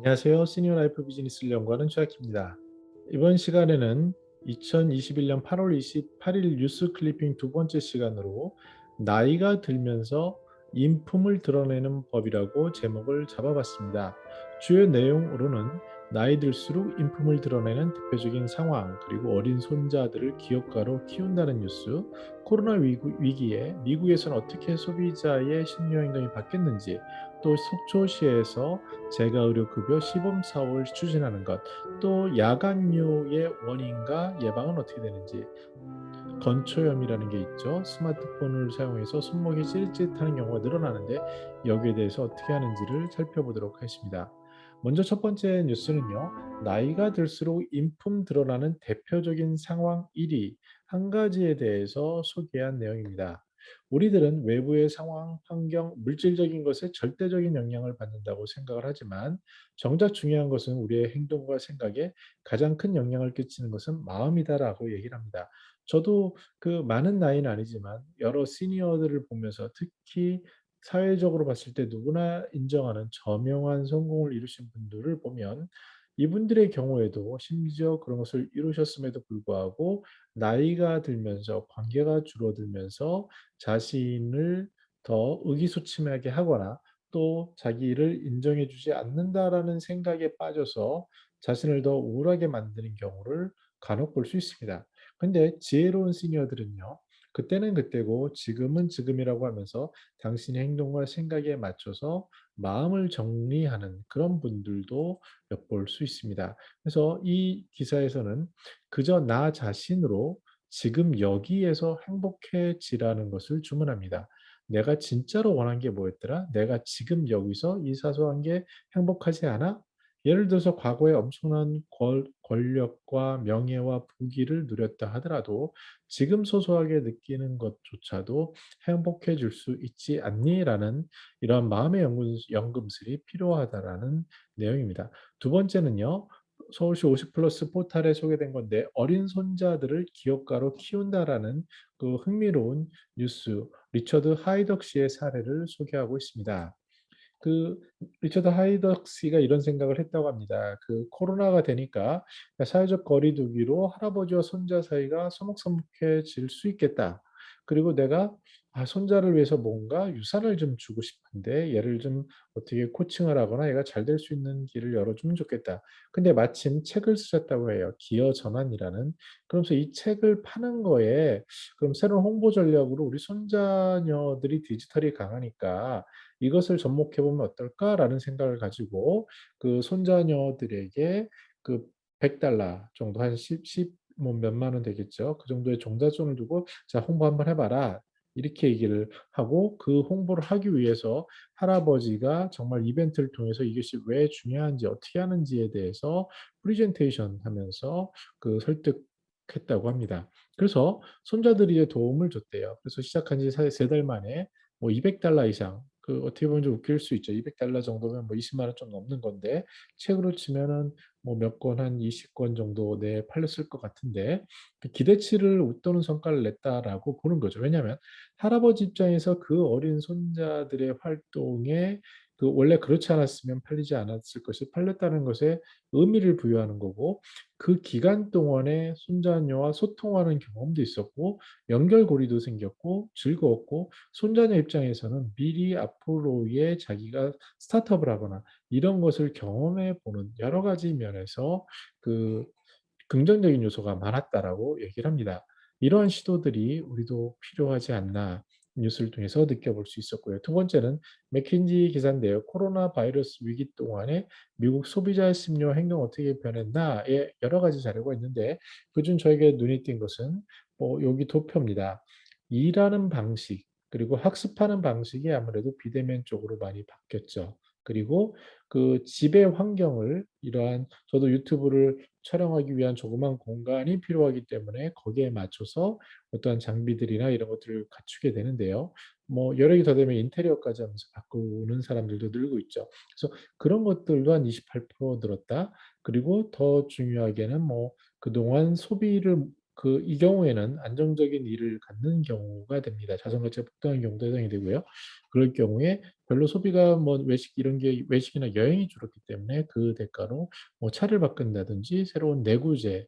안녕하세요. 시니어 라이프 비즈니스를 연구하는 최학입니다. 이번 시간에는 2021년 8월 28일 뉴스 클리핑 두 번째 시간으로 나이가 들면서 인품을 드러내는 법이라고 제목을 잡아봤습니다. 주요 내용으로는 나이 들수록 인품을 드러내는 대표적인 상황, 그리고 어린 손자들을 기업가로 키운다는 뉴스, 코로나 위기 에 미국에서는 어떻게 소비자의 심리 행동이 바뀌었는지, 또 속초시에서 재가 의료급여 시범 사업을 추진하는 것, 또 야간류의 원인과 예방은 어떻게 되는지, 건초염이라는 게 있죠. 스마트폰을 사용해서 손목이 찌릿찌릿하는 경우가 늘어나는데 여기에 대해서 어떻게 하는지를 살펴보도록 하겠습니다. 먼저 첫 번째 뉴스는요. 나이가 들수록 인품 드러나는 대표적인 상황 1위 한 가지에 대해서 소개한 내용입니다. 우리들은 외부의 상황, 환경, 물질적인 것에 절대적인 영향을 받는다고 생각을 하지만 정작 중요한 것은 우리의 행동과 생각에 가장 큰 영향을 끼치는 것은 마음이다라고 얘기를 합니다. 저도 그 많은 나이는 아니지만 여러 시니어들을 보면서 특히 사회적으로 봤을 때 누구나 인정하는 저명한 성공을 이루신 분들을 보면 이분들의 경우에도 심지어 그런 것을 이루셨음에도 불구하고 나이가 들면서 관계가 줄어들면서 자신을 더 의기소침하게 하거나 또 자기를 인정해 주지 않는다라는 생각에 빠져서 자신을 더 우울하게 만드는 경우를 간혹 볼 수 있습니다. 근데 지혜로운 시니어들은요. 그때는 그때고 지금은 지금이라고 하면서 당신의 행동과 생각에 맞춰서 마음을 정리하는 그런 분들도 엿볼 수 있습니다. 그래서 이 기사에서는 그저 나 자신으로 지금 여기에서 행복해지라는 것을 주문합니다. 내가 진짜로 원한 게 뭐였더라? 내가 지금 여기서 이 사소한 게 행복하지 않아? 예를 들어서 과거에 엄청난 권, 권력과 명예와 부귀를 누렸다 하더라도 지금 소소하게 느끼는 것조차도 행복해 줄수 있지 않니? 라는 이런 마음의 연금, 연금술이 필요하다라는 내용입니다. 두 번째는요. 서울시 50 플러스 포탈에 소개된 건데 어린 손자들을 기업가로 키운다라는 그 흥미로운 뉴스 리처드 하이덕 씨의 사례를 소개하고 있습니다. 그 리처드 하이덕스가 이런 생각을 했다고 합니다. 그 코로나가 되니까 사회적 거리 두기로 할아버지와 손자 사이가 서먹서먹해질 수 있겠다. 그리고 내가 아, 손자를 위해서 뭔가 유산을 좀 주고 싶은데 얘를 좀 어떻게 코칭을 하거나 얘가 잘 될 수 있는 길을 열어주면 좋겠다. 근데 마침 책을 쓰셨다고 해요. 기어 전환이라는. 그러면서 이 책을 파는 거에 그럼 새로운 홍보 전략으로 우리 손자녀들이 디지털이 강하니까 이것을 접목해 보면 어떨까라는 생각을 가지고 그 손자녀들에게 그 100달러 정도 한 10, 10 뭐 몇만 원 되겠죠. 그 정도의 종잣돈을 두고 자 홍보 한번 해봐라. 이렇게 얘기를 하고 그 홍보를 하기 위해서 할아버지가 정말 이벤트를 통해서 이것이 왜 중요한지 어떻게 하는지에 대해서 프리젠테이션 하면서 그 설득했다고 합니다. 그래서 손자들이 도움을 줬대요. 그래서 시작한 지 세 달 만에 뭐 200달러 이상 그 어떻게 보면 좀 웃길 수 있죠. 200달러 정도면 뭐 20만 원 좀 넘는 건데 책으로 치면은 뭐 몇 권 한 20권 정도 내에 팔렸을 것 같은데 그 기대치를 웃도는 성과를 냈다라고 보는 거죠. 왜냐하면 할아버지 입장에서 그 어린 손자들의 활동에 그 원래 그렇지 않았으면 팔리지 않았을 것이 팔렸다는 것에 의미를 부여하는 거고 그 기간 동안에 손자녀와 소통하는 경험도 있었고 연결고리도 생겼고 즐거웠고 손자녀 입장에서는 미리 앞으로의 자기가 스타트업을 하거나 이런 것을 경험해 보는 여러 가지 면에서 그 긍정적인 요소가 많았다라고 얘기를 합니다. 이러한 시도들이 우리도 필요하지 않나 뉴스를 통해서 느껴볼 수 있었고요. 두 번째는 맥킨지 기사인데요. 코로나 바이러스 위기 동안에 미국 소비자의 심리와 행동 어떻게 변했나에 여러 가지 자료가 있는데 그중 저에게 눈이 띈 것은 뭐 여기 도표입니다. 일하는 방식 그리고 학습하는 방식이 아무래도 비대면 쪽으로 많이 바뀌었죠. 그리고 그 집의 환경을 이러한 저도 유튜브를 촬영하기 위한 조그만 공간이 필요하기 때문에 거기에 맞춰서 어떠한 장비들이나 이런 것들을 갖추게 되는데요. 뭐개더 되면 인테리어까지 하면서 바꾸는 사람들도 늘고 있죠. 그래서 그런 것들도 한 28% 늘었다. 그리고 더 중요하게는 뭐 그동안 소비를 그 이 경우에는 안정적인 일을 갖는 경우가 됩니다. 자산 가치가 폭등한 경우도 해당이 되고요. 그럴 경우에 별로 소비가 뭐 외식 이런 게 외식이나 여행이 줄었기 때문에 그 대가로 뭐 차를 바꾼다든지 새로운 내구재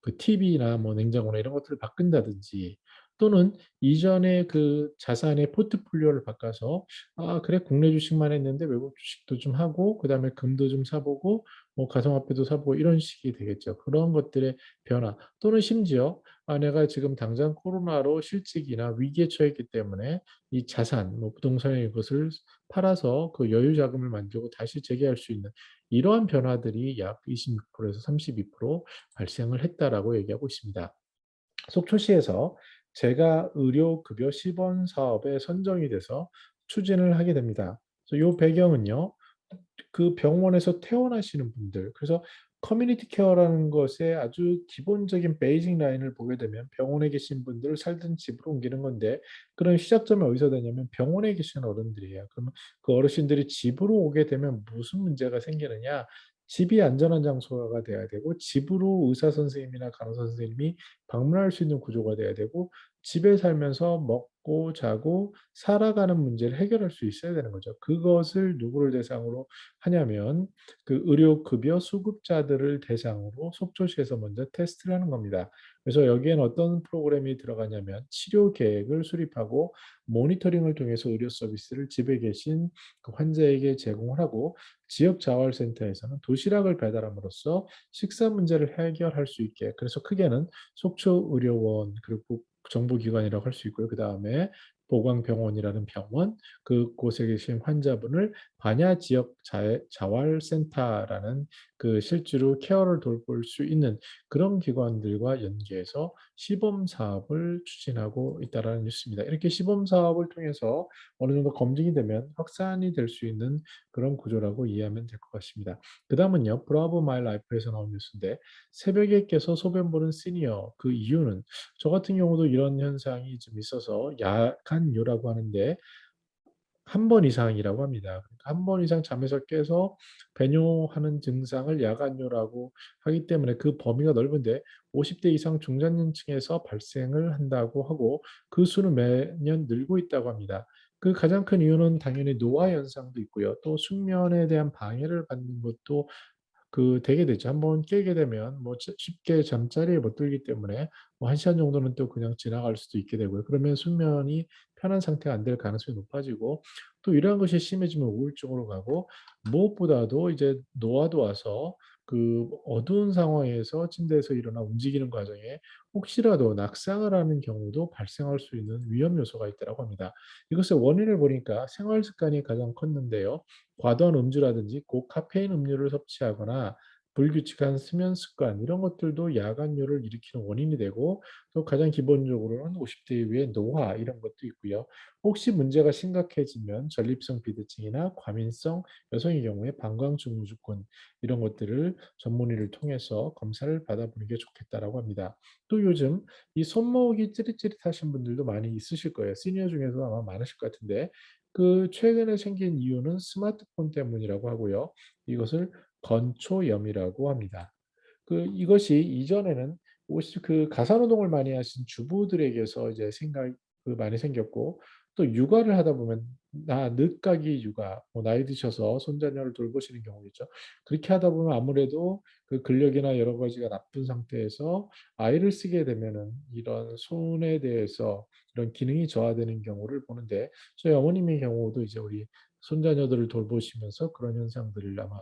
그 TV나 뭐 냉장고나 이런 것들을 바꾼다든지 또는 이전에 그 자산의 포트폴리오를 바꿔서 '아 그래 국내 주식만 했는데 외국 주식도 좀 하고 그 다음에 금도 좀 사 보고 뭐 가상화폐도 사 보고.' 이런 식이 되겠죠. 그런 것들의 변화 또는 심지어 '아 내가 지금 당장 코로나로 실직이나 위기에 처했기 때문에 이 자산 뭐 부동산의 것을 팔아서 그 여유 자금을 만들고 다시 재기할 수 있는 이러한 변화들이 약 26% 에서 32% 발생을 했다라고 얘기하고 있습니다. 속초시에서 재가 의료 급여 시범 사업에 선정이 돼서 추진을 하게 됩니다. 그래서 요 배경은요. 그 병원에서 퇴원하시는 분들 그래서 커뮤니티 케어라는 것의 아주 기본적인 베이직 라인을 보게 되면 병원에 계신 분들을 살던 집으로 옮기는 건데 그런 시작점이 어디서 되냐면 병원에 계신 어른들이에요. 그러면 그 어르신들이 집으로 오게 되면 무슨 문제가 생기느냐? 집이 안전한 장소가 돼야 되고 집으로 의사 선생님이나 간호사 선생님이 방문할 수 있는 구조가 돼야 되고 집에 살면서 먹고 자고 살아가는 문제를 해결할 수 있어야 되는 거죠. 그것을 누구를 대상으로 하냐면 그 의료 급여 수급자들을 대상으로 속초시에서 먼저 테스트를 하는 겁니다. 그래서 여기에는 어떤 프로그램이 들어가냐면 치료 계획을 수립하고 모니터링을 통해서 의료 서비스를 집에 계신 그 환자에게 제공을 하고 지역 자활센터에서는 도시락을 배달함으로써 식사 문제를 해결할 수 있게 그래서 크게는 속초 의료원 그리고 정부기관이라고 할 수 있고요. 그 다음에 보광병원이라는 병원 그곳에 계신 환자분을 반야 지역 자 자활센터라는 그 실제로 케어를 돌볼 수 있는 그런 기관들과 연계해서 시범 사업을 추진하고 있다라는 뉴스입니다. 이렇게 시범 사업을 통해서 어느 정도 검증이 되면 확산이 될 수 있는 그런 구조라고 이해하면 될 것 같습니다. 그 다음은요. 브라보 마이 라이프에서 나온 뉴스인데 새벽에 깨서 소변 보는 시니어 그 이유는 저 같은 경우도 이런 현상이 좀 있어서 야간 요라고 하는데 한 번 이상이라고 합니다. 그러니까 한 번 이상 잠에서 깨서 배뇨하는 증상을 야간요라고 하기 때문에 그 범위가 넓은데 50대 이상 중장년층에서 발생을 한다고 하고 그 수는 매년 늘고 있다고 합니다. 그 가장 큰 이유는 당연히 노화 현상도 있고요. 또 숙면에 대한 방해를 받는 것도 그 되게 되죠. 한번 깨게 되면 뭐치 쉽게 잠자리에 못 들기 때문에 뭐1 시간 정도는 또 그냥 지나갈 수도 있게 되고요. 그러면 수면이 편한 상태가 안 될 가능성이 높아지고 또 이러한 것이 심해지면 우울증으로 가고 무엇보다도 이제 노화도 와서 그 어두운 상황에서 침대에서 일어나 움직이는 과정에 혹시라도 낙상을 하는 경우도 발생할 수 있는 위험 요소가 있다라고 합니다. 이것의 원인을 보니까 생활 습관이 가장 컸는데요. 과도한 음주라든지 고카페인 음료를 섭취하거나 불규칙한 수면 습관 이런 것들도 야간뇨를 일으키는 원인이 되고 또 가장 기본적으로는 50대 이후에 노화 이런 것도 있고요. 혹시 문제가 심각해지면 전립성 비대증이나 과민성 여성의 경우에 방광증후군 이런 것들을 전문의를 통해서 검사를 받아보는 게 좋겠다라고 합니다. 또 요즘 이 손목이 찌릿찌릿하신 분들도 많이 있으실 거예요. 시니어 중에도 아마 많으실 것 같은데 그 최근에 생긴 이유는 스마트폰 때문이라고 하고요. 이것을 건초염이라고 합니다. 그 이것이 이전에는 그 가사노동을 많이 하신 주부들에게서 이제 생각이 그 많이 생겼고 또 육아를 하다 보면 나 늦가기 육아 뭐 나이 드셔서 손자녀를 돌보시는 경우겠죠. 그렇게 하다 보면 아무래도 그 근력이나 여러 가지가 나쁜 상태에서 아이를 쓰게 되면은 이런 손에 대해서 이런 기능이 저하되는 경우를 보는데 저희 어머님의 경우도 이제 우리 손자녀들을 돌보시면서 그런 현상들을 아마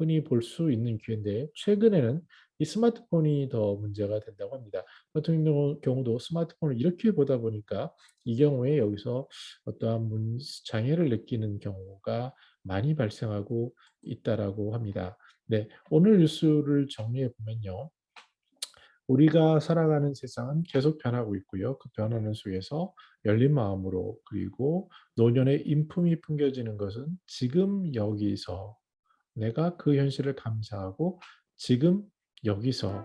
흔히 볼 수 있는 기회인데 최근에는 이 스마트폰이 더 문제가 된다고 합니다. 저 같은 경우 경우도 스마트폰을 이렇게 보다 보니까 이 경우에 여기서 어떠한 문 장애를 느끼는 경우가 많이 발생하고 있다라고 합니다. 네. 오늘 뉴스를 정리해 보면요. 우리가 살아가는 세상은 계속 변하고 있고요. 그 변하는 속에서 열린 마음으로 그리고 노년의 인품이 풍겨지는 것은 지금 여기서 내가 그 현실을 감사하고 지금 여기서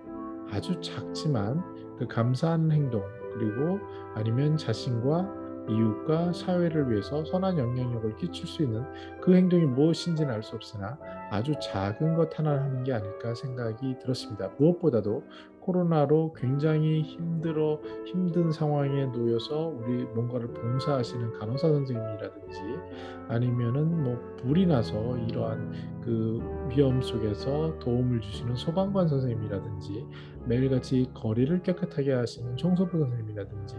아주 작지만 그 감사하는 행동 그리고 아니면 자신과 이웃과 사회를 위해서 선한 영향력을 끼칠 수 있는 그 행동이 무엇인지는 알 수 없으나 아주 작은 것 하나를 하는 게 아닐까 생각이 들었습니다. 무엇보다도 코로나로 굉장히 힘들어 힘든 상황에 놓여서 우리 뭔가를 봉사하시는 간호사 선생님이라든지 아니면은 뭐 불이 나서 이러한 그 위험 속에서 도움을 주시는 소방관 선생님이라든지 매일같이 거리를 깨끗하게 하시는 청소부 선생님이라든지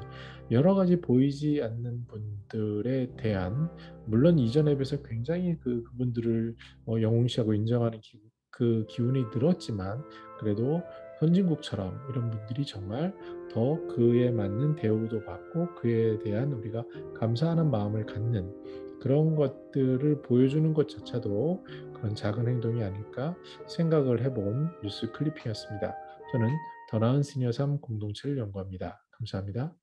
여러 가지 보이지 않는 분들에 대한 물론 이전에 비해서 굉장히 그 그분들을 어 영웅시하고 인정하는 기 그 기운이 늘었지만 그래도 선진국처럼 이런 분들이 정말 더 그에 맞는 대우도 받고 그에 대한 우리가 감사하는 마음을 갖는 그런 것들을 보여주는 것 자체도 그런 작은 행동이 아닐까 생각을 해본 뉴스 클리핑이었습니다. 저는 더 나은 시니어 삶 공동체를 연구합니다. 감사합니다.